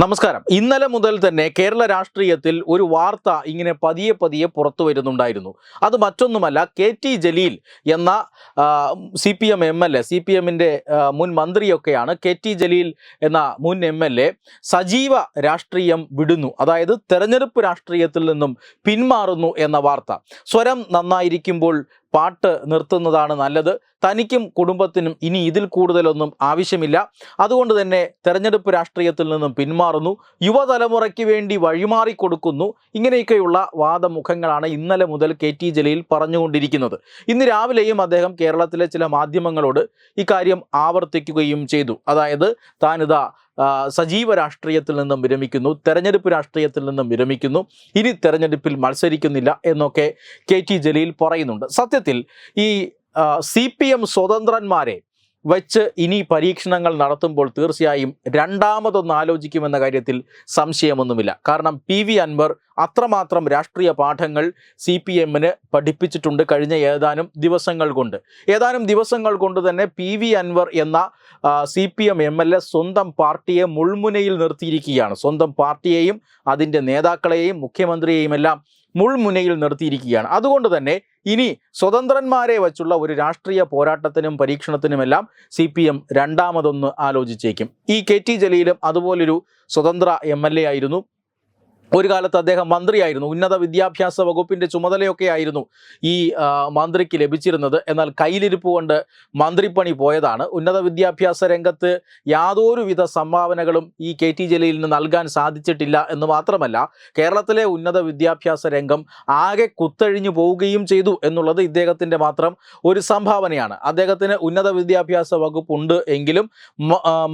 നമസ്കാരം. ഇന്നലെ മുതൽ തന്നെ കേരള രാഷ്ട്രീയത്തിൽ ഒരു വാർത്ത ഇങ്ങനെ പതിയെ പതിയെ പുറത്തു വരുന്നുണ്ടായിരുന്നു. അത് മറ്റൊന്നുമല്ല കെ ടി ജലീൽ എന്ന C P M M L A C P എമ്മിന്റെ മുൻ മന്ത്രിയൊക്കെയാണ് കെ ടി ജലീൽ എന്ന മുൻ എം എൽ എ സജീവ രാഷ്ട്രീയം വിടുന്നു. അതായത് തെരഞ്ഞെടുപ്പ് രാഷ്ട്രീയത്തിൽ നിന്നും പിന്മാറുന്നു എന്ന വാർത്ത. സ്വരം നന്നായിരിക്കുമ്പോൾ പാട്ട് നിർത്തുന്നതാണ് നല്ലത്. തനിക്കും കുടുംബത്തിനും ഇനി ഇതിൽ കൂടുതലൊന്നും ആവശ്യമില്ല. അതുകൊണ്ട് തന്നെ തെരഞ്ഞെടുപ്പ് രാഷ്ട്രീയത്തിൽ നിന്നും പിന്മാറുന്നു. യുവതലമുറയ്ക്ക് വേണ്ടി വഴിമാറി കൊടുക്കുന്നു. ഇങ്ങനെയൊക്കെയുള്ള വാദമുഖങ്ങളാണ് ഇന്നലെ മുതൽ കെ ടി ജലീൽ പറഞ്ഞുകൊണ്ടിരിക്കുന്നത്. ഇന്ന് രാവിലെയും അദ്ദേഹം കേരളത്തിലെ ചില മാധ്യമങ്ങളോട് ഇക്കാര്യം ആവർത്തിക്കുകയും ചെയ്തു. അതായത് താനിതാ സജീവ രാഷ്ട്രീയത്തിൽ നിന്നും വിരമിക്കുന്നു തെരഞ്ഞെടുപ്പ് രാഷ്ട്രീയത്തിൽ നിന്നും വിരമിക്കുന്നു ഇനി തെരഞ്ഞെടുപ്പിൽ മത്സരിക്കുന്നില്ല എന്നൊക്കെ കെ ടി ജലീൽ പറയുന്നുണ്ട്. സത്യത്തിൽ ഈ സി പി എം സ്വതന്ത്രന്മാരെ വെച്ച് ഇനി പരീക്ഷണങ്ങൾ നടത്തുമ്പോൾ തീർച്ചയായും രണ്ടാമതൊന്ന് ആലോചിക്കുമെന്ന കാര്യത്തിൽ സംശയമൊന്നുമില്ല. കാരണം പി വി അൻവർ അത്രമാത്രം രാഷ്ട്രീയ പാഠങ്ങൾ സി പി എമ്മിന് പഠിപ്പിച്ചിട്ടുണ്ട് കഴിഞ്ഞ ഏതാനും ദിവസങ്ങൾ കൊണ്ട്. ഏതാനും ദിവസങ്ങൾ കൊണ്ട് തന്നെ പി വി അൻവർ എന്ന C P M M L A സ്വന്തം പാർട്ടിയെ മുൾമുനയിൽ നിർത്തിയിരിക്കുകയാണ്. സ്വന്തം പാർട്ടിയെയും അതിന്റെ നേതാക്കളെയും മുഖ്യമന്ത്രിയെയും എല്ലാം മുൾമുനയിൽ നിർത്തിയിരിക്കുകയാണ്. അതുകൊണ്ട് തന്നെ ഇനി സ്വതന്ത്രന്മാരെ വച്ചുള്ള ഒരു രാഷ്ട്രീയ പോരാട്ടത്തിനും പരീക്ഷണത്തിനുമെല്ലാം സി പി എം രണ്ടാമതൊന്ന് ആലോചിച്ചേക്കും. ഈ കെ ടി ജലീലും അതുപോലൊരു സ്വതന്ത്ര എം എൽ എ ആയിരുന്നു. ഒരു കാലത്ത് അദ്ദേഹം മന്ത്രിയായിരുന്നു. ഉന്നത വിദ്യാഭ്യാസ വകുപ്പിന്റെ ചുമതലയൊക്കെ ആയിരുന്നു ഈ മന്ത്രിക്ക് ലഭിച്ചിരുന്നത്. എന്നാൽ കയ്യിലിരിപ്പ് കൊണ്ട് മന്ത്രിപ്പണി പോയതാണ്. ഉന്നത വിദ്യാഭ്യാസ രംഗത്ത് യാതൊരുവിധ സംഭാവനകളും ഈ കെ ടി ജലീലിന് നൽകാൻ സാധിച്ചിട്ടില്ല എന്ന് മാത്രമല്ല കേരളത്തിലെ ഉന്നത വിദ്യാഭ്യാസ രംഗം ആകെ കുത്തഴിഞ്ഞു പോവുകയും ചെയ്തു എന്നുള്ളത് ഇദ്ദേഹത്തിന്റെ മാത്രം ഒരു സംഭാവനയാണ്. അദ്ദേഹത്തിന് ഉന്നത വിദ്യാഭ്യാസ വകുപ്പുണ്ട് എങ്കിലും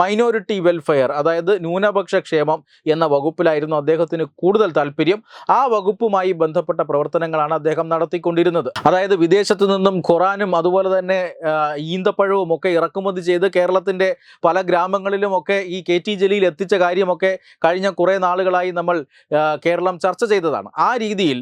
മൈനോറിറ്റി വെൽഫെയർ അതായത് ന്യൂനപക്ഷ ക്ഷേമം എന്ന വകുപ്പിലായിരുന്നു അദ്ദേഹത്തിന് കൂടുതൽ താല്പര്യം ആ വകുപ്പുമായി ബന്ധപ്പെട്ട പ്രവർത്തനങ്ങളാണ് അദ്ദേഹം നടത്തിക്കൊണ്ടിരുന്നത്. അതായത് വിദേശത്തു നിന്നും ഖുറാനും അതുപോലെ തന്നെ ഈന്തപ്പഴവും ഒക്കെ ഇറക്കുമതി ചെയ്ത് കേരളത്തിന്റെ പല ഗ്രാമങ്ങളിലുമൊക്കെ ഈ കെ ടി ജലീൽ എത്തിച്ച കാര്യമൊക്കെ കഴിഞ്ഞ കുറേ നാളുകളായി നമ്മൾ കേരളം ചർച്ച ചെയ്തതാണ്. ആ രീതിയിൽ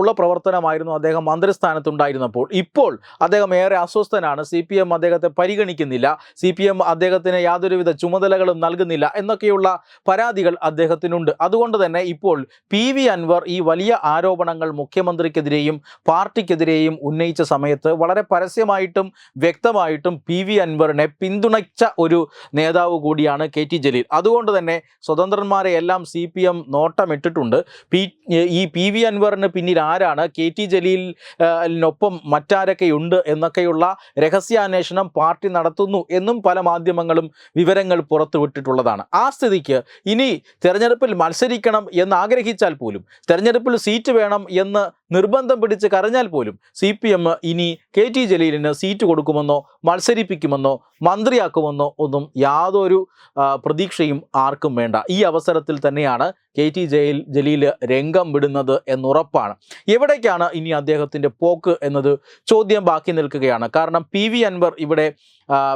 ഉള്ള പ്രവർത്തനമായിരുന്നു അദ്ദേഹം മന്ത്രിസ്ഥാനത്തുണ്ടായിരുന്നപ്പോൾ. ഇപ്പോൾ അദ്ദേഹം ഏറെ അസ്വസ്ഥനാണ്. സി പി എം അദ്ദേഹത്തെ പരിഗണിക്കുന്നില്ല. സി പി എം അദ്ദേഹത്തിന് യാതൊരുവിധ ചുമതലകളും നൽകുന്നില്ല എന്നൊക്കെയുള്ള പരാതികൾ അദ്ദേഹത്തിനുണ്ട്. അതുകൊണ്ട് തന്നെ ഇപ്പോൾ പി വി അൻവർ ഈ വലിയ ആരോപണങ്ങൾ മുഖ്യമന്ത്രിക്കെതിരെയും പാർട്ടിക്കെതിരെയും ഉന്നയിച്ച സമയത്ത് വളരെ പരസ്യമായിട്ടും വ്യക്തമായിട്ടും പി വി അൻവറിനെ പിന്തുണച്ച ഒരു നേതാവ് കൂടിയാണ് കെ ടി ജലീൽ. അതുകൊണ്ട് തന്നെ സ്വതന്ത്രന്മാരെ എല്ലാം സി പി എം നോട്ടമിട്ടിട്ടുണ്ട്. പി ഈ പി വി അൻവറിന് പിന്നിൽ ആരാണ്? കെ ടി ജലീലിനൊപ്പം മറ്റാരൊക്കെയുണ്ട് എന്നൊക്കെയുള്ള രഹസ്യാന്വേഷണം പാർട്ടി നടത്തുന്നു എന്നും പല മാധ്യമങ്ങളും വിവരങ്ങൾ പുറത്തുവിട്ടിട്ടുള്ളതാണ്. ആ സ്ഥിതിക്ക് ഇനി തെരഞ്ഞെടുപ്പിൽ മത്സരിക്കണം എന്ന് ആഗ്രഹിച്ചാൽ പോലും തെരഞ്ഞെടുപ്പിൽ സീറ്റ് വേണം എന്ന് നിർബന്ധം പിടിച്ച് കരഞ്ഞാൽ പോലും സി പി എം ഇനി കെ ടി ജലീലിന് സീറ്റ് കൊടുക്കുമെന്നോ മത്സരിപ്പിക്കുമെന്നോ മന്ത്രിയാക്കുമെന്നോ ഒന്നും യാതൊരു പ്രതീക്ഷയും ആർക്കും വേണ്ട. ഈ അവസരത്തിൽ തന്നെയാണ് കെ ടി ജയിൽ ജലീൽ രംഗം വിടുന്നത് എന്നുറപ്പാണ്. എവിടേക്കാണ് ഇനി അദ്ദേഹത്തിന്റെ പോക്ക് എന്നത് ചോദ്യം ബാക്കി നിൽക്കുകയാണ്. കാരണം പി വി അൻവർ ഇവിടെ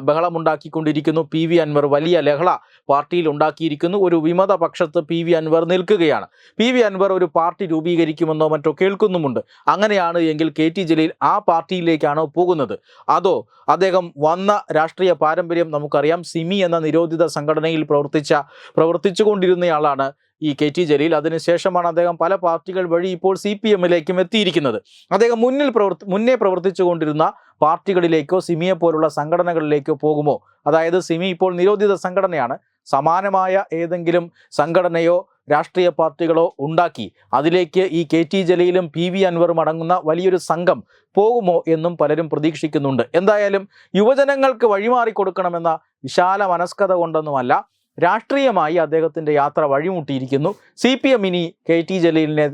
ബഹളമുണ്ടാക്കിക്കൊണ്ടിരിക്കുന്നു. പി വി അൻവർ വലിയ ലഹള പാർട്ടിയിൽ ഉണ്ടാക്കിയിരിക്കുന്നു. ഒരു വിമത പക്ഷത്ത് പി വി അൻവർ നിൽക്കുകയാണ്. പി വി അൻവർ ഒരു പാർട്ടി രൂപീകരിക്കുമെന്നോ മറ്റോ കേൾക്കുന്നുമുണ്ട്. അങ്ങനെയാണ് എങ്കിൽ കെ ടി ജലീൽ ആ പാർട്ടിയിലേക്കാണോ പോകുന്നത്? അതോ അദ്ദേഹം വന്ന രാഷ്ട്രീയ പാരമ്പര്യം നമുക്കറിയാം. സിമി എന്ന നിരോധിത സംഘടനയിൽ പ്രവർത്തിച്ച പ്രവർത്തിച്ചുകൊണ്ടിരുന്നയാളാണ് ഈ കെ ടി ജലീൽ. അതിനുശേഷമാണ് അദ്ദേഹം പല പാർട്ടികൾ വഴി ഇപ്പോൾ സി പി എമ്മിലേക്കും എത്തിയിരിക്കുന്നത്. അദ്ദേഹം മുന്നിൽ പ്രവർത്തി മുന്നേ പ്രവർത്തിച്ചുകൊണ്ടിരുന്ന പാർട്ടികളിലേക്കോ സിമിയെ പോലുള്ള സംഘടനകളിലേക്കോ പോകുമോ? അതായത് സിമി ഇപ്പോൾ നിരോധിത സംഘടനയാണ്. സമാനമായ ഏതെങ്കിലും സംഘടനയോ രാഷ്ട്രീയ പാർട്ടികളോ ഉണ്ടാക്കി അതിലേക്ക് ഈ കെ ടി ജലീലും പി വി അൻവറും അടങ്ങുന്ന വലിയൊരു സംഘം പോകുമോ എന്നും പലരും പ്രതീക്ഷിക്കുന്നുണ്ട്. എന്തായാലും യുവജനങ്ങൾക്ക് വഴിമാറി കൊടുക്കണമെന്ന വിശാല മനസ്കത കൊണ്ടൊന്നുമല്ല രാഷ്ട്രീയമായി അദ്ദേഹത്തിന്റെ യാത്ര വഴിമുട്ടിയിരിക്കുന്നു. സി പി എം ഇനി കെ ടി ജലീലിനെ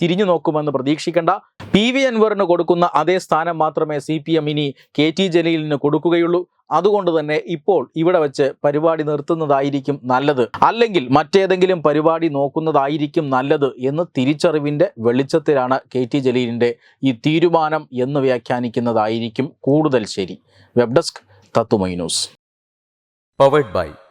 തിരിഞ്ഞു നോക്കുമെന്ന് പ്രതീക്ഷിക്കേണ്ട. പി വി അൻവറിന് കൊടുക്കുന്ന അതേ സ്ഥാനം മാത്രമേ സി പി എം ഇനി കെ ടി ജലീലിന് കൊടുക്കുകയുള്ളൂ. അതുകൊണ്ട് തന്നെ ഇപ്പോൾ ഇവിടെ വെച്ച് പരിപാടി നിർത്തുന്നതായിരിക്കും നല്ലത്. അല്ലെങ്കിൽ മറ്റേതെങ്കിലും പരിപാടി നോക്കുന്നതായിരിക്കും നല്ലത് എന്ന് തിരിച്ചറിവിന്റെ വെളിച്ചത്തിലാണ് കെ ടി ജലീലിന്റെ ഈ തീരുമാനം എന്ന് വ്യാഖ്യാനിക്കുന്നതായിരിക്കും കൂടുതൽ ശരി. വെബ് ഡെസ്ക് തത്തുമൈ news powered by